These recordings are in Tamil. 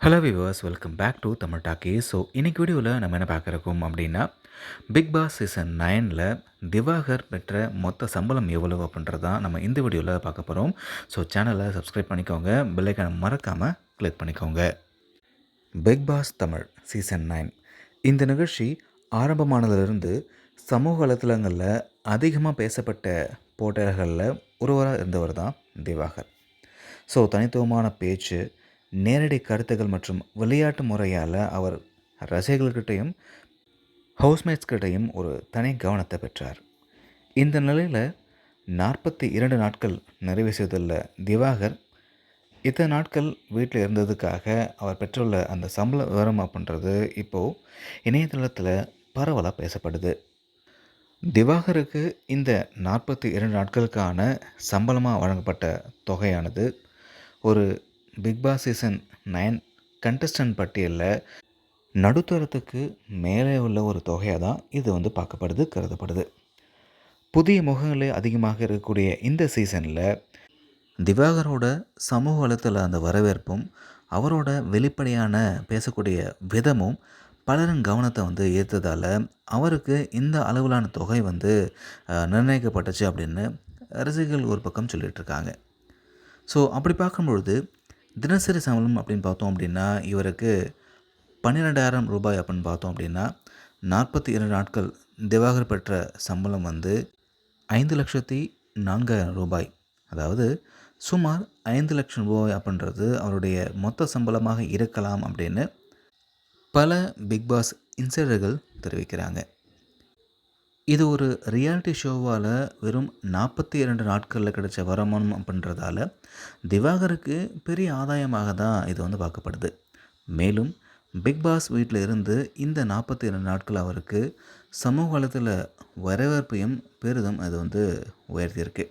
Hello viewers welcome back to Tamil talkie so இன்னைக்கு வீடியோவில் நம்ம என்ன பார்க்குறோம் அப்படின்னா பிக் பாஸ் சீசன் நைனில் திவாகர் பெற்ற மொத்த சம்பளம் எவ்வளவு அப்படின்றது தான் நம்ம இந்த வீடியோவில் பார்க்க போகிறோம் ஸோ சேனலை சப்ஸ்கிரைப் பண்ணிக்கோங்க. பெல்லைக்கான மறக்காமல் கிளிக் பண்ணிக்கோங்க. Bigg Boss Tamil season nine இந்த நிகழ்ச்சி ஆரம்பமானதிலிருந்து சமூக வலைத்தளங்களில் அதிகமாக பேசப்பட்ட போட்டியாளர்களில் ஒருவராக இருந்தவர் தான் திவாகர். ஸோ தனித்துவமான பேச்சு நேரடி கருத்துக்கள் மற்றும் விளையாட்டு முறையால் அவர் ரசிகர்கள்கிட்டையும் ஹவுஸ்மேட்ஸ்கிட்டையும் ஒரு தனி கவனத்தை பெற்றார். இந்த நிலையில் நாற்பத்தி இரண்டு நாட்கள் நிறைவு செய்துள்ள திவாகர் இத்தனை நாட்கள் வீட்டில் இருந்ததுக்காக அவர் பெற்றுள்ள அந்த சம்பள விவரம் அப்படின்றது இப்போது இணையதளத்தில் பரவலாக பேசப்படுது. திவாகருக்கு இந்த நாற்பத்தி இரண்டு நாட்களுக்கான சம்பளமாக வழங்கப்பட்ட தொகையானது ஒரு Bigg Boss season nine contestant பட்டியலில் நடுத்தரத்துக்கு மேலே உள்ள ஒரு தொகையாக தான் இது வந்து பார்க்கப்படுது கருதப்படுது. புதிய முகங்களே அதிகமாக இருக்கக்கூடிய இந்த சீசனில் திவாகரோட சமூக வளத்தில் அந்த வரவேற்பும் அவரோட வெளிப்படையான பேசக்கூடிய விதமும் பலரின் கவனத்தை வந்து ஈர்த்ததால் அவருக்கு இந்த அளவிலான தொகை வந்து நிர்ணயிக்கப்பட்டுச்சு அப்படின்னு ரசிகர்கள் ஒரு பக்கம் சொல்லிகிட்ருக்காங்க ஸோ அப்படி பார்க்கும்பொழுது தினசரி சம்பளம் அப்படின்னு பார்த்தோம் அப்படின்னா இவருக்கு பன்னிரெண்டாயிரம் ரூபாய் அப்படின்னு பார்த்தோம் அப்படின்னா நாற்பத்தி இரண்டு நாட்கள் திவாகர் பெற்ற சம்பளம் வந்து ஐந்து லட்சத்தி நான்காயிரம் ரூபாய். அதாவது சுமார் ஐந்து லட்சம் ரூபாய் அப்படின்றது அவருடைய மொத்த சம்பளமாக இருக்கலாம் அப்படின்னு பல பிக் பாஸ் இன்சைடர்கள் தெரிவிக்கிறாங்க. இது ஒரு ரியாலிட்டி ஷோவால் வெறும் நாற்பத்தி இரண்டு நாட்களில் கிடைச்ச வருமானம் அப்படின்றதால திவாகருக்கு பெரிய ஆதாயமாக தான் இது வந்து பார்க்கப்படுது. மேலும் பிக் பாஸ் வீட்டில் இருந்து இந்த நாற்பத்தி இரண்டு நாட்கள் அவருக்கு சமூக வளத்தில் வரவேற்பையும் பெரிதும் அது வந்து உயர்த்தியிருக்கு.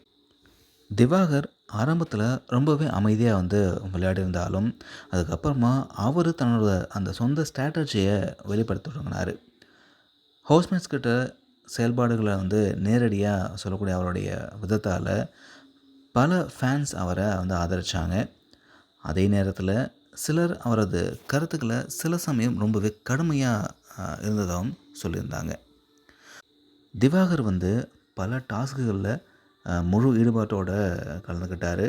திவாகர் ஆரம்பத்தில் ரொம்பவே அமைதியாக வந்து விளையாடிருந்தாலும் அதுக்கப்புறமா அவர் தன்னோட அந்த சொந்த ஸ்ட்ராட்டஜியை வெளிப்படுத்த தொடங்கினார். ஹவுஸ்மேட்ஸ் கிட்ட செயல்பாடுகளை வந்து நேரடியாக சொல்லக்கூடிய அவருடைய விதத்தால் பல ஃபேன்ஸ் அவரை வந்து ஆதரித்தாங்க அதே நேரத்தில் சிலர் அவரது கருத்துக்களை சில சமயம் ரொம்பவே கடுமையாக இருந்ததாகவும் சொல்லியிருந்தாங்க. திவாகர் வந்து பல டாஸ்க்குகளில் முழு ஈடுபாட்டோடு கலந்துக்கிட்டார்.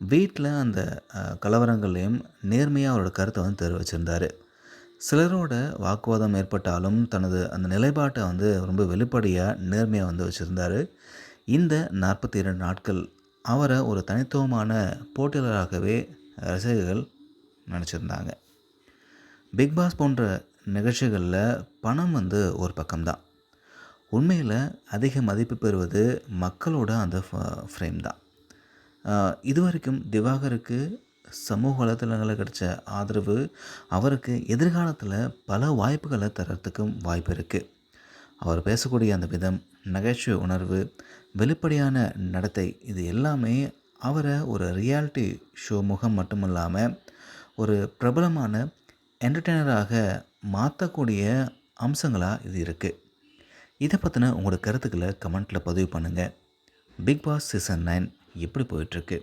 வீட்டில் அந்த கலவரங்கள்லேயும் நேர்மையாக அவரோட கருத்தை வந்து தெரிவிச்சிருந்தார். சிலரோட வாக்குவாதம் ஏற்பட்டாலும் தனது அந்த நிலைப்பாட்டை வந்து ரொம்ப வெளிப்படையாக நேர்மையாக வந்து வச்சுருந்தார். இந்த நாற்பத்தி இரண்டு நாட்கள் அவரை ஒரு தனித்துவமான போட்டியாளராகவே ரசிகர்கள் நினச்சிருந்தாங்க. பிக் பாஸ் போன்ற நிகழ்ச்சிகளில் பணம் வந்து ஒரு பக்கம்தான். உண்மையில் அதிக மதிப்பு பெறுவது மக்களோட அந்த ஃப்ரேம் தான். இது இதுவரைக்கும் திவாகருக்கு சமூக வலைத்தளங்களில் கிடைச்ச ஆதரவு அவருக்கு எதிர்காலத்தில் பல வாய்ப்புகளை தரத்துக்கும் வாய்ப்பு இருக்குது அவர் பேசக்கூடிய அந்த விதம் நகைச்சுவை உணர்வு வெளிப்படையான நடத்தை இது எல்லாமே அவரை ஒரு ரியாலிட்டி ஷோ முகம் மட்டும் இல்லாமல் ஒரு பிரபலமான என்டர்டெய்னராக மாற்றக்கூடிய அம்சங்களாக இது இருக்குது இதை பற்றின உங்களோட கருத்துக்களை கமெண்ட்டில் பதிவு பண்ணுங்கள் பிக் பாஸ் சீசன் நைன் எப்படி போயிட்டுருக்கு